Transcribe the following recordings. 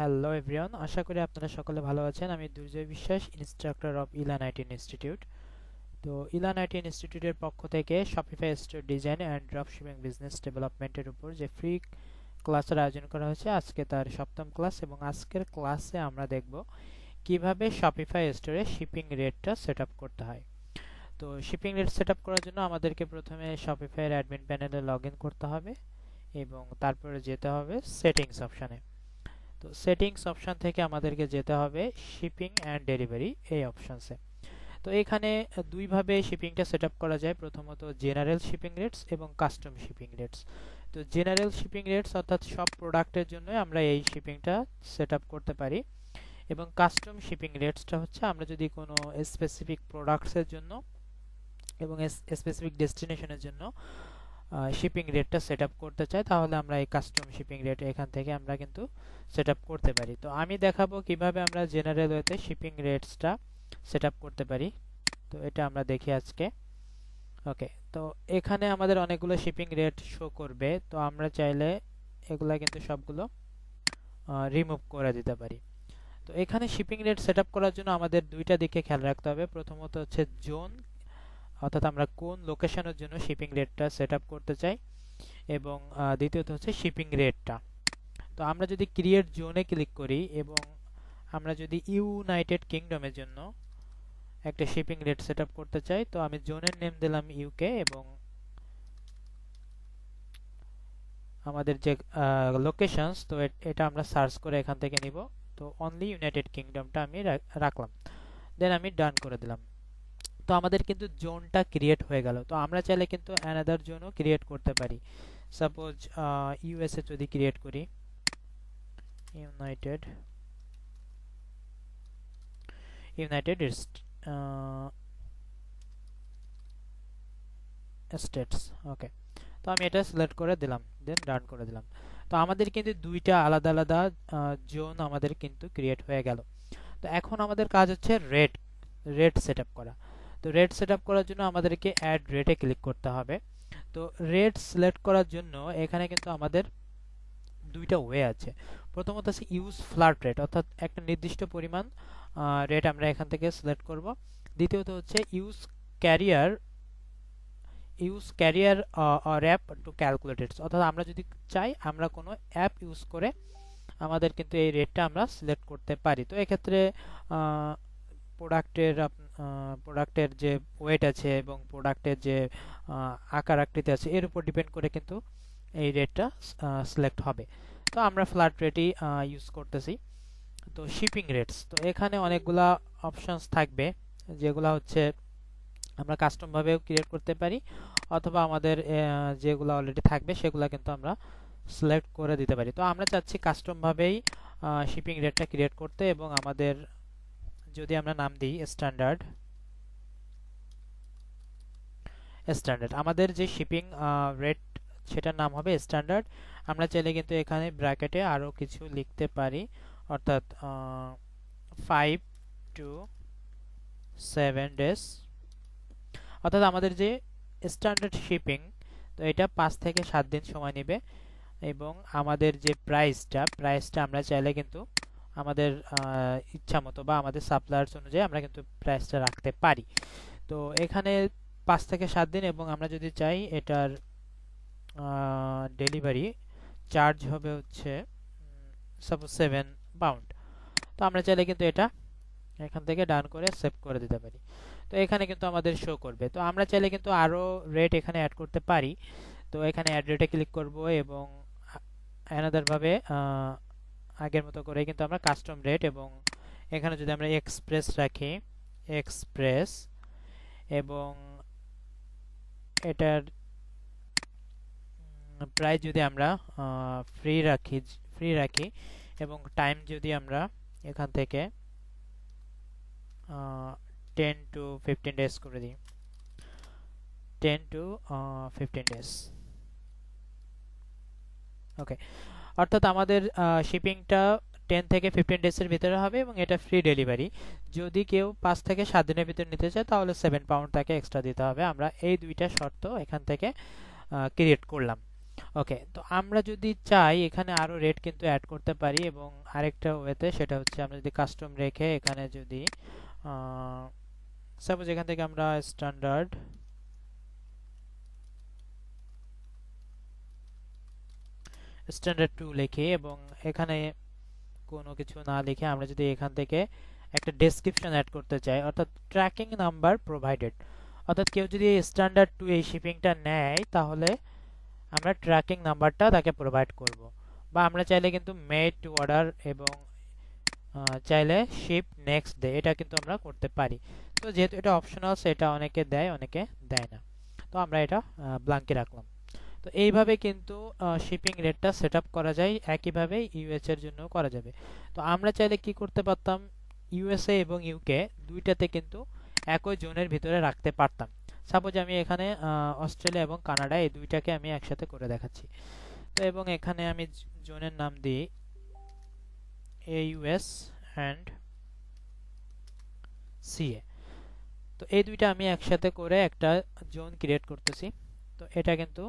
Hello everyone আশা করি আপনারা সকলে ভালো আছেন। আমি Durjoy Biswas instructor of Elan IT institute তো ইলান আইটি ইনস্টিটিউটের পক্ষ থেকে Shopify store design and dropshipping business ডেভেলপমেন্টের উপর যে ফ্রি ক্লাসের আয়োজন করা হয়েছে, আজকে তার সপ্তম ক্লাস এবং আজকের ক্লাসে আমরা দেখব কীভাবে শপিফাই স্টোরে শিপিং রেটটা সেট করতে হয়। তো শিপিং রেট সেট করার জন্য আমাদেরকে প্রথমে শপিফাইয়ের অ্যাডমিন প্যানেলে লগ করতে হবে এবং তারপরে যেতে হবে সেটিংস অপশানে তো সেটিংস অপশান থেকে আমাদেরকে যেতে হবে শিপিং অ্যান্ড ডেলিভারি এই অপশানসে তো এখানে দুইভাবে শিপিংটা সেট করা যায়। প্রথমত জেনারেল শিপিং রেটস এবং কাস্টম শিপিং রেটস তো জেনারেল শিপিং রেটস অর্থাৎ সব প্রোডাক্টের জন্য আমরা এই শিপিংটা সেট করতে পারি। এবং কাস্টম শিপিং রেটসটা হচ্ছে আমরা যদি কোনো স্পেসিফিক প্রোডাক্টসের জন্য এবং স্পেসিফিক ডেস্টিনেশনের জন্য শিপিং রেটটা সেট করতে চাই তাহলে আমরা এই কাস্টম শিপিং রেট এখান থেকে আমরা কিন্তু সেট করতে পারি। তো আমি দেখাবো কীভাবে আমরা জেনারেল ওয়েতে শিপিং রেটসটা সেট করতে পারি। তো এটা আমরা দেখি আজকে। ওকে তো এখানে আমাদের অনেকগুলো শিপিং রেট শো করবে। তো আমরা চাইলে এগুলা কিন্তু সবগুলো রিমুভ করে দিতে পারি। তো এখানে শিপিং রেট সেট করার জন্য আমাদের দুইটা দিকে খেয়াল রাখতে হবে। প্রথমত হচ্ছে জোন অর্থাৎ আমরা কোন লোকেশনের জন্য শিপিং রেটটা সেট করতে চাই এবং দ্বিতীয়ত হচ্ছে শিপিং রেটটা তো আমরা যদি ক্রিয়েট জোনে ক্লিক করি এবং আমরা যদি ইউনাইটেড কিংডমের জন্য একটা শিপিং রেট সেট করতে চাই, তো আমি জোনের নেম দিলাম ইউকে এবং আমাদের যে লোকেশনস তো এটা আমরা সার্চ করে এখান থেকে নিব। তো অনলি ইউনাইটেড কিংডমটা আমি রাখলাম। দেন আমি ডান করে দিলাম। তো আমাদের কিন্তু জোনটা ক্রিয়েট হয়ে গেল। তো আমরা চাইলে কিন্তু অ্যানাদার জোনও ক্রিয়েট করতে পারি। সাপোজ ইউএসএ যদি ক্রিয়েট করি ইউনাইটেড ইউনাইটেড স্টেটস ওকে তো আমি এটা সিলেক্ট করে দিলাম দেন রান করে দিলাম। তো আমাদের কিন্তু দুইটা আলাদা আলাদা জোন আমাদের কিন্তু ক্রিয়েট হয়ে গেল। তো এখন আমাদের কাজ হচ্ছে রেট রেট সেট করা। তো রেট সেট করার জন্য আমাদেরকে অ্যাড রেটে ক্লিক করতে হবে। তো রেট সিলেক্ট করার জন্য এখানে কিন্তু আমাদের দুইটা ওয়ে আছে। প্রথমত আছে ইউজ ফ্ল্যাট রেট অর্থাৎ একটা নির্দিষ্ট পরিমাণ রেট আমরা এখান থেকে সিলেক্ট করব। দ্বিতীয়ত হচ্ছে use carrier use carrier app to calculated অর্থাৎ আমরা যদি চাই আমরা কোনো অ্যাপ ইউজ করে আমাদের কিন্তু এই রেটটা আমরা সিলেক্ট করতে পারি। তো এক্ষেত্রে প্রোডাক্টের প্রোডাক্টের যে ওয়েট আছে এবং প্রোডাক্টের যে আকার আকৃতি আছে, এর উপর ডিপেন্ড করে কিন্তু এই রেটটা সিলেক্ট হবে। তো আমরা ফ্ল্যাট রেটই ইউজ করতেছি। তো শিপিং রেটস তো এখানে অনেকগুলা অপশানস থাকবে, যেগুলো হচ্ছে আমরা কাস্টমভাবেও ক্রিয়েট করতে পারি, অথবা আমাদের যেগুলো অলরেডি থাকবে, সেগুলো কিন্তু আমরা সিলেক্ট করে দিতে পারি। তো আমরা চাচ্ছি কাস্টমভাবেই শিপিং রেটটা ক্রিয়েট করতে এবং আমাদের যদি আমরা নাম দিই স্ট্যান্ডার্ড স্ট্যান্ডার্ড আমাদের যে শিপিং রেট সেটার নাম হবে স্ট্যান্ডার্ড আমরা চাইলে কিন্তু এখানে ব্র্যাকেটে আরও কিছু লিখতে পারি। অর্থাৎ ফাইভ টু সেভেন ডেজ অর্থাৎ আমাদের যে স্ট্যান্ডার্ড শিপিং তো এটা পাঁচ থেকে সাত দিন সময় নেবে। এবং আমাদের যে প্রাইসটা প্রাইসটা আমরা চাইলে কিন্তু আমাদের ইচ্ছা মতো বা আমাদের সাপ্লায়ার্স অনুযায়ী আমরা কিন্তু প্রাইসটা রাখতে পারি। তো এখানে পাঁচ থেকে সাত দিন এবং আমরা যদি চাই এটার ডেলিভারি চার্জ হবে হচ্ছে সাপোজ সেভেন পাউন্ড তো আমরা চাইলে কিন্তু এটা এখান থেকে ডান করে সেভ করে দিতে পারি। তো এখানে কিন্তু আমাদের শো করবে। তো আমরা চাইলে কিন্তু আরও রেট এখানে অ্যাড করতে পারি। তো এখানে অ্যাড রেটে ক্লিক করব এবং অ্যানাদারভাবে আগের মতো করে কিন্তু আমরা কাস্টম রেট এবং এখানে যদি আমরা এক্সপ্রেস রাখি এক্সপ্রেস এবং এটার প্রাইস যদি আমরা ফ্রি রাখি ফ্রি রাখি এবং টাইম যদি আমরা এখান থেকে টেন টু ফিফটিন ডেজ করে দিই। Ten to fifteen days okay অর্থাৎ আমাদের শিপিংটা টেন থেকে ফিফটিন ডেজের ভিতরে হবে এবং এটা ফ্রি ডেলিভারি যদি কেউ পাঁচ থেকে সাত দিনের ভিতরে নিতে চায়, তাহলে সেভেন পাউন্ড তাকে এক্সট্রা দিতে হবে। আমরা এই দুইটা শর্ত এখান থেকে ক্রিয়েট করলাম। ওকে তো আমরা যদি চাই, এখানে আরও রেট কিন্তু অ্যাড করতে পারি এবং আরেকটা ওয়েতে সেটা হচ্ছে আমরা যদি কাস্টম রেখে এখানে যদি সাপোজ এখান থেকে আমরা স্ট্যান্ডার্ড স্ট্যান্ডার্ড টু লিখি এবং এখানে কোনো কিছু না লিখে আমরা যদি এখান থেকে একটা ডেসক্রিপশন অ্যাড করতে চাই, অর্থাৎ ট্র্যাকিং নাম্বার প্রোভাইডেড অর্থাৎ কেউ যদি স্ট্যান্ডার্ড টু এই শিপিংটা নেয়, তাহলে আমরা ট্র্যাকিং নাম্বারটা তাকে প্রোভাইড করব। বা আমরা চাইলে কিন্তু মেড টু অর্ডার এবং চাইলে শিপ নেক্সট ডে এটা কিন্তু আমরা করতে পারি। তো যেহেতু এটা অপশনাল সেটা অনেকে দেয় অনেকে দেয় না। তো আমরা এটা ব্লাঙ্কে রাখলাম। তো এইভাবে কিন্তু শিপিং রেটটা সেট করা যায়, একইভাবে ইউএস এর জন্য করা যাবে। তো আমরা চাইলে কি করতে পারতাম ইউএসএ এবং ইউকে দুইটাতে কিন্তু একই জোনের ভিতরে রাখতে পারতাম। সাপোজ আমি এখানে অস্ট্রেলিয়া এবং কানাডা এই দুইটাকে আমি একসাথে করে দেখাচ্ছি। তো এবং এখানে আমি জোনের নাম দিই এ ইউএস অ্যান্ড সিএ তো এই দুইটা আমি একসাথে করে একটা জোন ক্রিয়েট করতেছি। তো এটা কিন্তু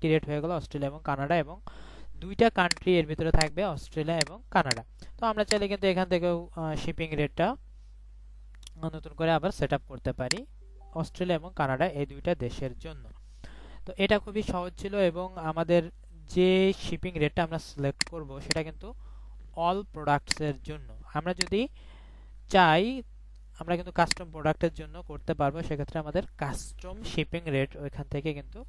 ক্রিয়েট হয়ে গেল অস্ট্রেলিয়া এবং কানাডা এবং দুইটা কান্ট্রি এর ভিতরে থাকবে অস্ট্রেলিয়া এবং কানাডা। তো আমরা চাইলে কিন্তু এখান থেকেও শিপিং রেটটা নতুন করে আবার সেট করতে পারি অস্ট্রেলিয়া এবং কানাডা এই দুইটা দেশের জন্য। তো এটা খুবই সহজ ছিল এবং আমাদের যে শিপিং রেটটা আমরা সিলেক্ট করব সেটা কিন্তু অল প্রোডাক্টসের জন্য। আমরা যদি চাই, আমরা কিন্তু কাস্টম প্রোডাক্টের জন্য করতে পারব, সেক্ষেত্রে আমাদের কাস্টম শিপিং রেট ওইখান থেকে কিন্তু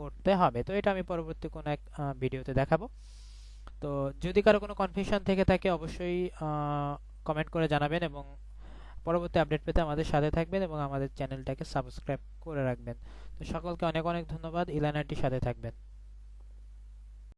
করতে হবে। তো এটা আমি পরবর্তী কোনো এক ভিডিওতে দেখাবো। তো যদি কারও কোনো কনফিউশন থেকে থাকে, অবশ্যই কমেন্ট করে জানাবেন এবং পরবর্তী আপডেট পেতে আমাদের সাথে থাকবেন এবং আমাদের চ্যানেলটাকে সাবস্ক্রাইব করে রাখবেন। তো সকলকে অনেক অনেক ধন্যবাদ। ইলানাটির সাথে থাকবেন।